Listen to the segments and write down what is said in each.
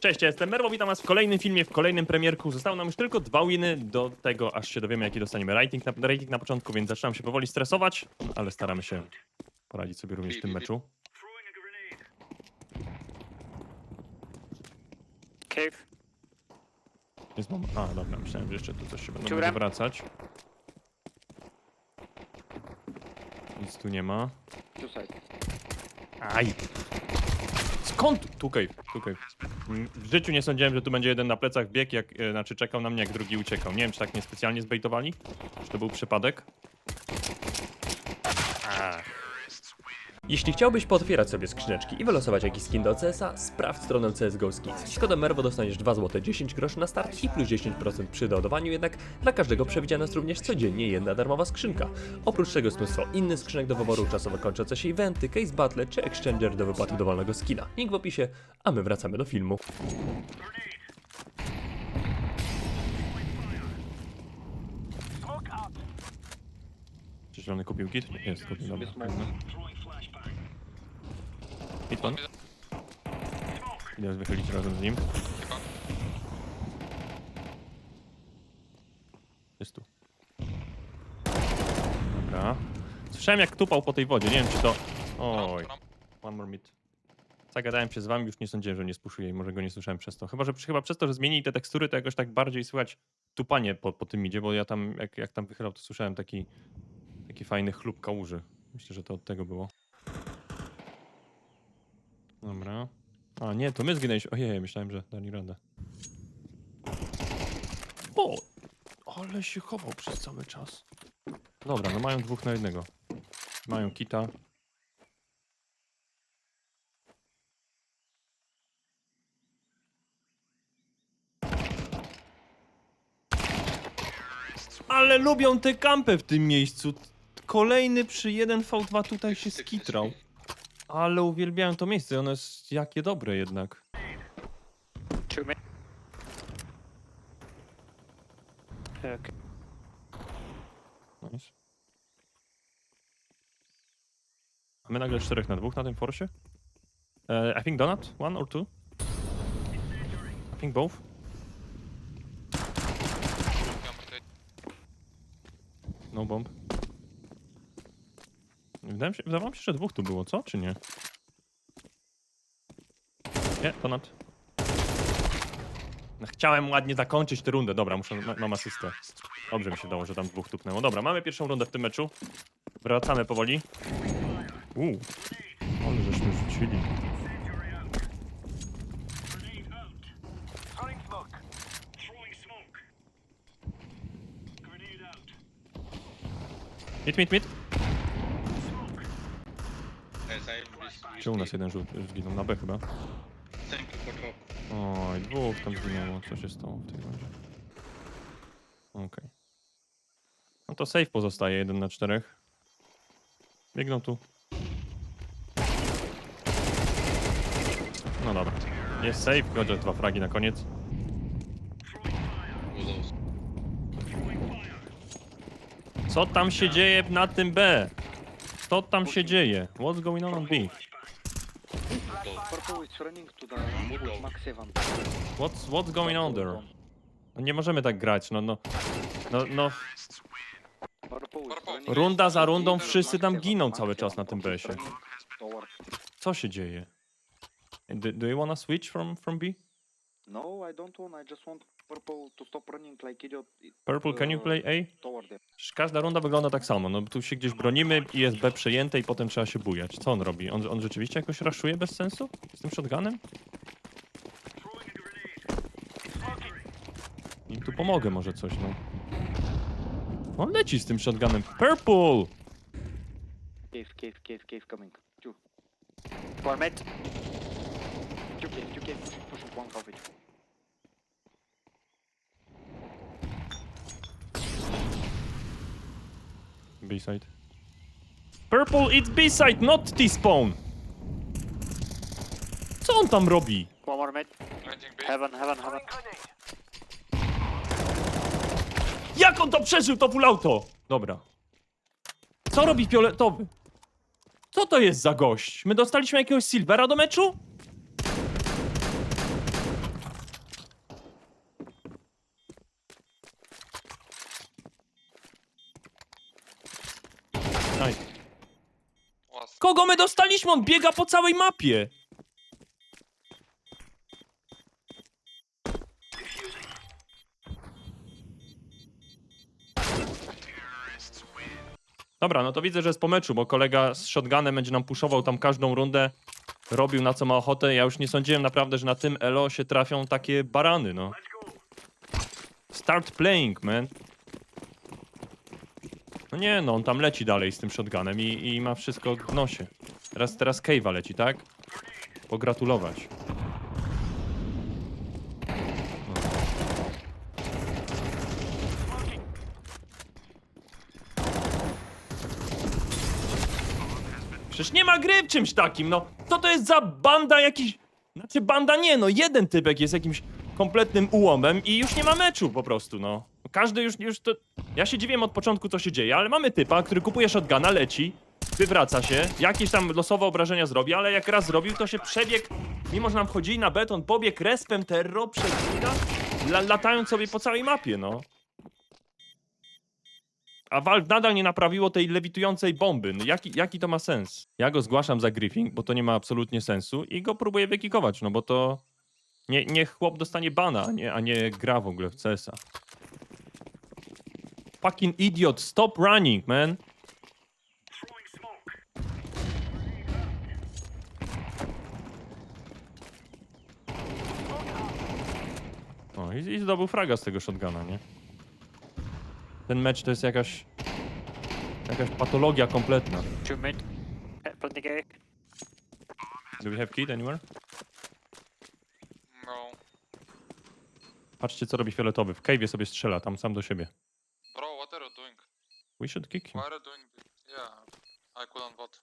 Cześć, ja jestem Merwo, witam was w kolejnym filmie, w kolejnym premierku. Zostały nam już tylko dwa winy do tego, aż się dowiemy, jaki dostaniemy rating na, rating na początku, więc zaczynam się powoli stresować, ale staramy się poradzić sobie również w tym meczu. Cave. Jest mom- A, dobra, myślałem, że jeszcze tu coś się będą Dziura. będzie wracać. Nic tu nie ma. Two side. Aj! Skąd? Tukaj. Mm, W życiu nie sądziłem, że tu będzie jeden na plecach bieg, jak, e, znaczy czekał na mnie, jak drugi uciekał. Nie wiem, czy tak niespecjalnie zbejtowali? Czy to był przypadek? Jeśli chciałbyś potwierać sobie skrzyneczki i wylosować jakiś skin do CS-a, sprawdź stronę CSGO Skins. Z kodem MERWO dostaniesz 2 zł 10 groszy na start i plus 10% przy doładowaniu, jednak dla każdego przewidziana jest również codziennie jedna darmowa skrzynka. Oprócz tego jest mnóstwo innych skrzynek do wyboru, czasowo kończące się eventy, case battle czy exchanger do wypłaty dowolnego skina. Link w opisie, a my wracamy do filmu. Czy zielony kupił kit? Nie, Jest, kupił, dobra. Hit one. Idę wychylić razem z nim. Jest tu. Dobra. Słyszałem jak tupał po tej wodzie, nie wiem czy to... Oj, one more mid. Zagadałem się z wami, już nie sądziłem, że nie spuszuję i może go nie słyszałem przez to. Chyba, że chyba przez to, że zmienili te tekstury, to jakoś tak bardziej słychać tupanie po, po tym midzie, bo ja tam, jak, jak tam wychylał, to słyszałem taki, taki fajny chlub kałuży. Myślę, że to od tego było. Dobra. A nie, to my zginęliśmy. Ojej, myślałem, że dali radę. O! Ale się chował przez cały czas. Dobra, no mają dwóch na jednego. Mają kita. Ale lubią te kampy w tym miejscu. Kolejny przy 1v2 tutaj się skitrał. Ale uwielbiałem to miejsce, ono jest jakie dobre jednak. Two mid. Okay. My nagle 4 na dwóch na tym forsie? Uh, I think donut, one or two. I think both. No bomb. Wydaje mi się, wydawało mi się, że dwóch tu było, co? Czy nie? Nie, donut. No, Chciałem ładnie zakończyć tę rundę. Dobra, muszę, ma- mam asystę. Dobrze mi się dało, że tam dwóch tupnęło. Dobra, mamy pierwszą rundę w tym meczu. Wracamy powoli. Uuu. Ale żeśmy rzucili. Mit, mit, mit. Czy u nas jeden rzut zginął na B chyba? Oj, dwóch tam zginęło. Co się stało w tej rundzie? Okej. No to safe pozostaje, jeden na czterech. Biegną tu. No dobra. Jest safe, chociaż dwa fragi na koniec. Co tam się dzieje na tym B? Co tam się dzieje? What's going on on B? Purple is running to the with Max 7. What's, what's going on there? No nie możemy tak grać, no no. No, no, Purple is running runda za rundą wszyscy tam 7, giną cały 7, czas na tym BS-ie. Co się dzieje? Do, do you wanna switch from, from B? No, I don't want. I just want purple to stop running like idiot Purple, can you play A? toward them. Przecież Każda runda wygląda tak samo. No tu się gdzieś bronimy i jest B przejęte i potem trzeba się bujać. Co on robi? On, on rzeczywiście jakoś raszuje bez sensu? Z tym shotgunem? I tu pomogę może coś, no. On leci z tym shotgunem. Purple! Cave, cave, cave, cave coming. Two. Four. Two cave, two cave, pushing, pushing one coverage. B-side. Purple, it's B-side, not T-spawn! Co on tam robi? One more mid. Heaven, heaven, heaven. Jak on to przeżył, to full auto? Dobra. Co robi fioletowy? Co to jest za gość? My dostaliśmy jakiegoś Silvera do meczu? Nice. Kogo my dostaliśmy? On biega po całej mapie. Dobra, no to widzę, że jest po meczu, bo kolega z shotgunem będzie nam puszował tam każdą rundę, robił na co ma ochotę. Ja już nie sądziłem naprawdę, że na tym elo się trafią takie barany, no. Start playing, man. No nie, no on tam leci dalej z tym shotgunem i, i ma wszystko w nosie. Teraz, teraz Cave'a leci, tak? Pogratulować. Przecież nie ma gry w czymś takim, no. Co to jest za banda jakiś... Znaczy banda nie, no jeden typek jest jakimś kompletnym ułomem i już nie ma meczu po prostu, no. Każdy już, już to... Ja się dziwię od początku, co się dzieje, ale mamy typa, który kupuje shotguna, leci, wywraca się, jakieś tam losowe obrażenia zrobi, ale jak raz zrobił, to się przebiegł, mimo że nam wchodzili na beton, pobiegł respem terro, przebiega, la, latając sobie po całej mapie, no. A Valve nadal nie naprawiło tej lewitującej bomby. No jaki, jaki to ma sens? Ja go zgłaszam za griefing, bo to nie ma absolutnie sensu i go próbuję wykikować, no bo to... Nie, niech chłop dostanie bana, a nie, a nie gra w ogóle w CS-a. Fucking idiot, stop running, man. O, i, i zdobył fraga z tego shotguna, nie? Ten mecz to jest jakaś... Jakaś patologia kompletna. Two mid. Uh, planting A. Do we have kid anywhere? No. Patrzcie, co robi fioletowy. W cave'ie sobie strzela, tam sam do siebie. Bro, what are you doing? We should kick him. Why are you doing this? Yeah. I couldn't vote.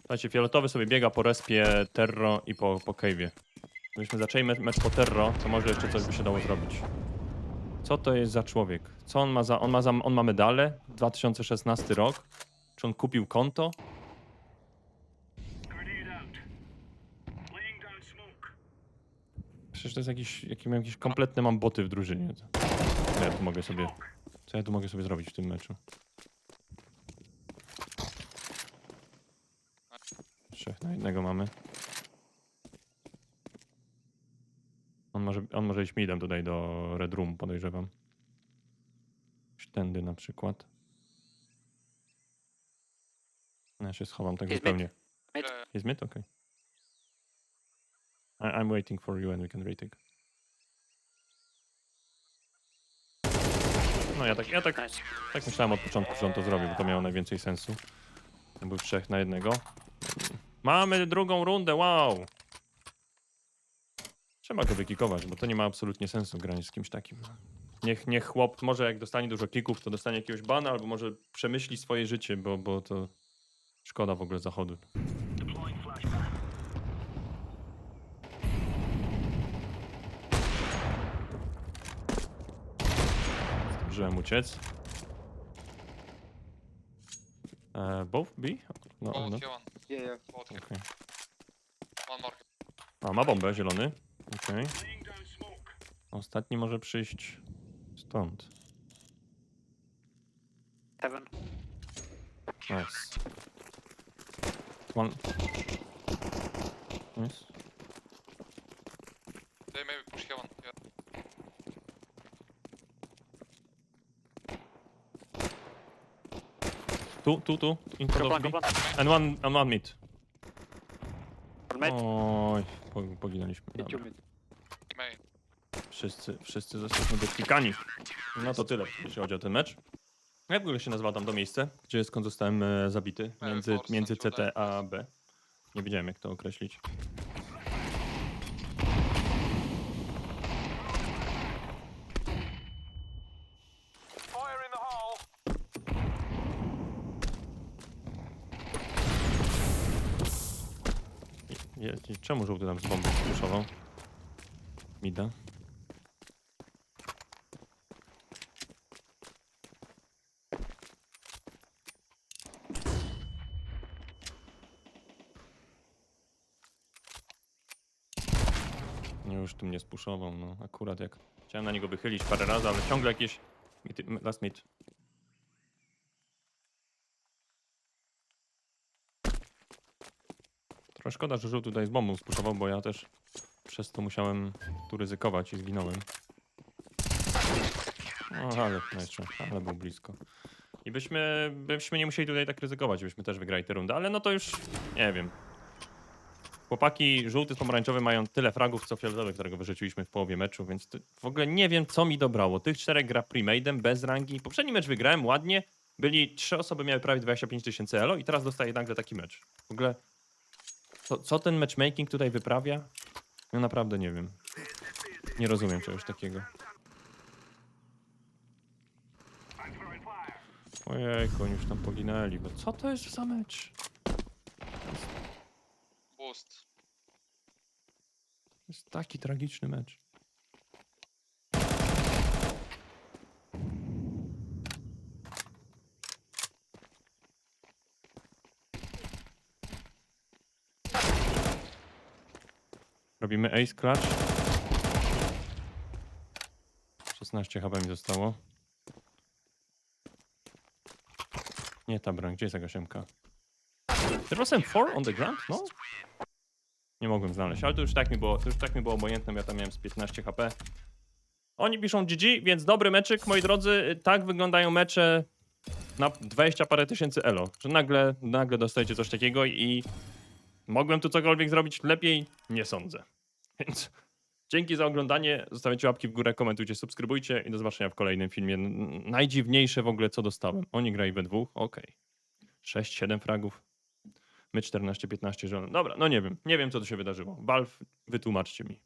Słuchajcie, fioletowy sobie biega po respie Terro i po, po cave'ie. Gdybyśmy zaczęli me mecz po Terro, to może jeszcze coś by się dało zrobić. Co to jest za człowiek? Co on ma za... On ma, za, on ma medale? 2016 rok? Czy on kupił konto? Przecież to jest jakiś, jakim, jakieś kompletne mam boty w drużynie. Co ja tu mogę sobie... Co ja tu mogę sobie zrobić w tym meczu? Trzech na jednego mamy. On może, on może iść midem tutaj do Red Room, podejrzewam. Tędy na przykład. Ja się schowam tak Jest zupełnie. Jest mid? Okej. I- I'm waiting for you and we can retake. No ja tak, ja tak, tak myślałem od początku, że on to zrobi, bo to miało najwięcej sensu. To był trzech na jednego. Mamy drugą rundę, wow! Trzeba go wykikować, bo to nie ma absolutnie sensu granie z kimś takim. Niech, niech chłop, może jak dostanie dużo kików, to dostanie jakiegoś bana, albo może przemyśli swoje życie, bo, bo to szkoda w ogóle zachodu. Zdążyłem uciec. E, both B? No, Both no. here one. Yeah, yeah. Both here. okej. One more. A, ma bombę, zielony. Okej. Ostatni może przyjść stąd. Heaven. Nice. One. Nice. They maybe push here one. Yeah. Tu, tu, tu. In front plan, of me. And one, and one mid. One mid. Oj, po- poginęliśmy. Dobra. Main. Wszyscy, wszyscy zostaliśmy dotykani. No to tyle, jeśli chodzi o ten mecz. Jak w ogóle się nazywa tam to miejsce, gdzie skąd zostałem e, zabity? E, Między, Force między CT a B. Nie wiedziałem jak to określić. Je, czemu żółty nam z bombą spuszował? Mida. Już tu mnie spuszował, no akurat jak chciałem na niego wychylić parę razy, ale ciągle jakieś... Last mid. Trochę szkoda, że żół tutaj z bombą spuszował, bo ja też przez to musiałem tu ryzykować i zginąłem. O, ale, no jeszcze, ale był blisko. I byśmy, byśmy nie musieli tutaj tak ryzykować, byśmy też wygrali tę rundę, ale no to już, nie wiem. Chłopaki żółty z pomarańczowy mają tyle fragów, co fioletowy, którego wyrzuciliśmy w połowie meczu, więc w ogóle nie wiem, co mi dobrało. Tych czterech gra premade'em, bez rangi. Poprzedni mecz wygrałem ładnie, byli trzy osoby, miały prawie 25 tysięcy elo i teraz dostaję nagle taki mecz. W ogóle, co, co ten matchmaking tutaj wyprawia? Ja naprawdę nie wiem. Nie rozumiem czegoś takiego. Ojejku, oni już tam poginęli, bo co to jest za mecz? Boost. To jest taki tragiczny mecz. Robimy ace clutch. 16 chyba mi zostało. Nie ta broń, gdzie jest jakaś MK? There was M4 on the ground? No? Nie mogłem znaleźć, ale to już tak mi było, to już tak mi było obojętne, ja tam miałem z 15 HP. Oni piszą GG, więc dobry meczyk, moi drodzy. Tak wyglądają mecze na 20 parę tysięcy elo, że nagle, nagle dostajecie coś takiego i mogłem tu cokolwiek zrobić lepiej? Nie sądzę. Więc dzięki za oglądanie, zostawiajcie łapki w górę, komentujcie, subskrybujcie i do zobaczenia w kolejnym filmie. Najdziwniejsze w ogóle co dostałem. Oni grali we dwóch, okej. 6-7 fragów. My 14-15 żon. Dobra, no nie wiem. Nie wiem, co tu się wydarzyło. Valve, wytłumaczcie mi.